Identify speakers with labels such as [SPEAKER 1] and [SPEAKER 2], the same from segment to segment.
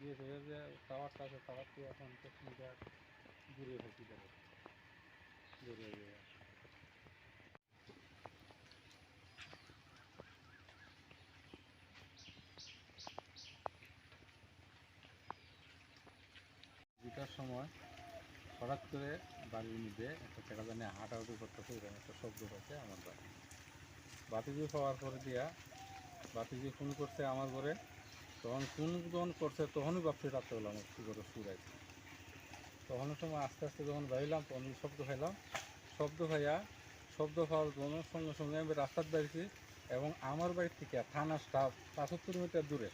[SPEAKER 1] বিএসএফের যে টাওয়ারটা এখন দূরে হয়েছি দূরে দুটার সময় হঠাৎ করে বাড়ির মধ্যে একটা টাকা জানে হাঁটাহাঁটি করতেছে, এরকম একটা শব্দ হচ্ছে আমার বাড়ি বাতিজি পাওয়ার পরে দিয়া বাতিজি ফোন করছে আমার ঘরে। তখন ফোন যখন করছে, তখনই ভাবছি রাত্রেবেলা আমার করে সুর আছে। তখন সময় আস্তে আস্তে যখন বাইলাম তখন শব্দ খাইলাম। শব্দ খাইয়া, শব্দ খাওয়ার জন্য সঙ্গে সঙ্গে আমি রাস্তার বেরিয়েছি এবং আমার বাড়ির থেকে থানা স্টাফ পঁচাত্তর মিটার দূরে,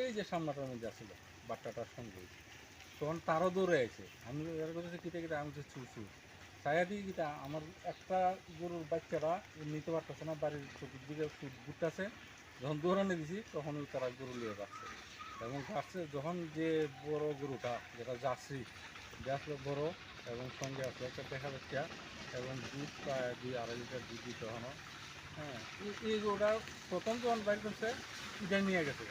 [SPEAKER 1] এই যে সামনাটার মধ্যে আসছিল বাচ্চাটার সঙ্গে। তখন তারও দৌড়ে আছে আমি এর করেছে কিটা কিটা আমি চু চু ছায়া দিয়ে কিটা আমার একটা গরুর বাচ্চারা নিতে পারতেছে না, বাড়ির চতুর্দিকে ঘুরতেছে যখন দৌড়ানো দিছি, তখন তারা গরু নিয়ে যাচ্ছে। এবং যাচ্ছে যখন যে বড় গরুটা, যেটা জার্সি আসলো বড় এবং সঙ্গে আসলো একটা দেখা যাচ্ছে, এবং দুধ প্রায় দুই আড়াই লিটার দুধ দিতে হলো হ্যাঁ এই- গরুটা প্রথম যখন বাইর করছে, এটা নিয়ে গেছে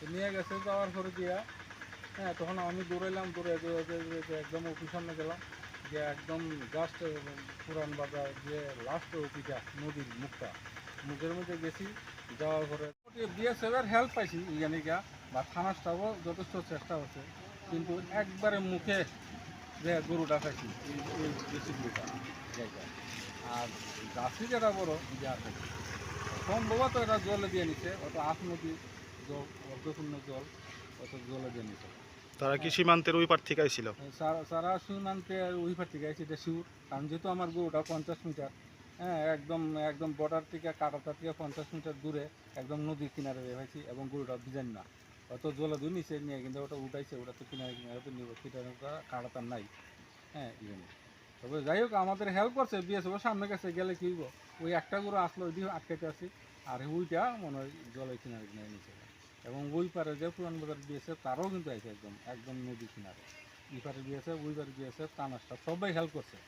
[SPEAKER 1] নিয়ে গেছে, যাওয়ার পরে দিয়া হ্যাঁ তখন আমি দৌড়াইলাম দৌড়ে একদম অফিস সামনে গেলাম। যে একদম জাস্ট পুরান বাজার যে লাস্ট অফিসটা, নদীর মুখটা মুখের মধ্যে গেছি যাওয়ার পরে বিএসএফের হেল্প পাইছি ইয়ানিকা বা থানা স্টাফও যথেষ্ট চেষ্টা হচ্ছে কিন্তু একবারে মুখে যে গরুটা খাইছি এই এই দেশি গরুটা জায়গায়। আর গাছি যেটা বড় যে আছে। সম্ভবত এটা জলে দিয়ে নিচ্ছে অত নদী জল অর্ধপূর্ণ জল অত জলে দিয়ে নিচ্ছে
[SPEAKER 2] তারা কি সীমান্তের ওই পার থেকে আইছিল?
[SPEAKER 1] সারা- সারা সীমান্তে ওই পার থেকে আছে এটা শিউর। কারণ যেহেতু আমার গরুটা পঞ্চাশ মিটার হ্যাঁ একদম একদম বর্ডার থেকে কাটাতা থেকে পঞ্চাশ মিটার দূরে একদম নদীর কিনারে রেখেছি এবং গরুটা বিজান না। অত জলে দুই নিচে নিয়ে কিন্তু ওটা উঠাইছে, ওটা তো কিনারে কিনারে তো নিব সেটা কাটাতা নাই। হ্যাঁ ইভেন তবে যাই হোক, আমাদের হেল্প করছে, বিএসএফ সামনে গেছে, গেলে কি হইব? ওই একটা গরু আসলো ওই দিয়ে আটকাইতে আসি আর ওইটা মনে হয় জলের কিনারে কিনারে নিচে এবং ওই পারে যে পুরান বাজার বিএসএফ, তারাও কিন্তু আছে একদম একদম নদী কিনারে। এই পারে বিএসএফ, ওই পারে বিএসএফ তানাসটা সবাই হেল্প করছে।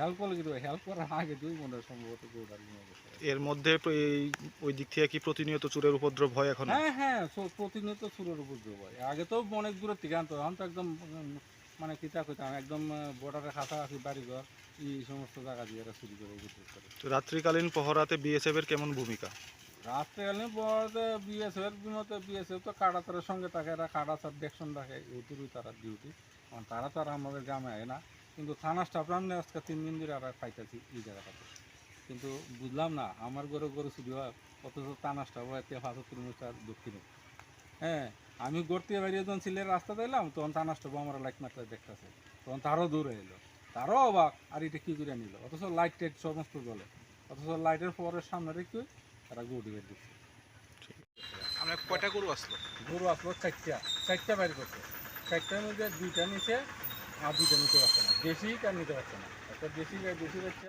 [SPEAKER 1] হেল্প করলে কিন্তু হেল্প করার আগে দুই হয় সম্ভবত গরুটা নিয়ে গেছে।
[SPEAKER 2] এর মধ্যে এই ওই দিক থেকে কি প্রতিনিয়ত চোরের উপদ্রব হয় এখন?
[SPEAKER 1] হ্যাঁ হ্যাঁ প্রতিনিয়ত সুরের উপদ্রব হয়। আগে তো অনেক দূরের থেকে আনতো এখন তো একদম মানে কিতা কইতাম একদম বর্ডারের কাছাকাছি বাড়িঘর এই সমস্ত জায়গা দিয়ে এরা চুরি করে উপদ্রব করে।
[SPEAKER 2] রাত্রিকালীন পহরাতে বিএসএফ এর কেমন ভূমিকা?
[SPEAKER 1] রাত্রেকালীন বড়তে বিএসএফ বিমতে বিএসএফ তো কাটাতারের সঙ্গে থাকে এরা কাটাতার দেখশন রাখে ওইটুকুই তারা ডিউটি তারা তো আর আমাদের গ্রামে আয় না। কিন্তু থানা স্টাফ আমরা আজকে তিন দিন ধরে আর পাইতেছি এই জায়গাটাতে। কিন্তু বুঝলাম না আমার গরু গরু হয় অথচ থানা স্টাফ হয় তে পাঁচশো কিলোমিটার দক্ষিণে। হ্যাঁ আমি গড়তে বাইরে যখন ছেলের রাস্তা দিলাম তখন থানা স্টাফ আমার লাইট মাত্রায় দেখতেছে। তখন তারও দূরে এলো। তারও অবাক আর এটা কী করে নিল? অথচ লাইট টাইট সমস্ত জলে অথচ লাইটের পরের সামনে রেখে তারা গরু বের দিচ্ছে।
[SPEAKER 2] আমরা কয়টা গরু আসলো?
[SPEAKER 1] গরু আসলো চারটা। চারটা বাইরে করছে। চারটার মধ্যে দুইটা নিচে আর দুইটা নিতে পারছে না দেশি কার নিতে পারছে না একটা দেশি গাই দেশি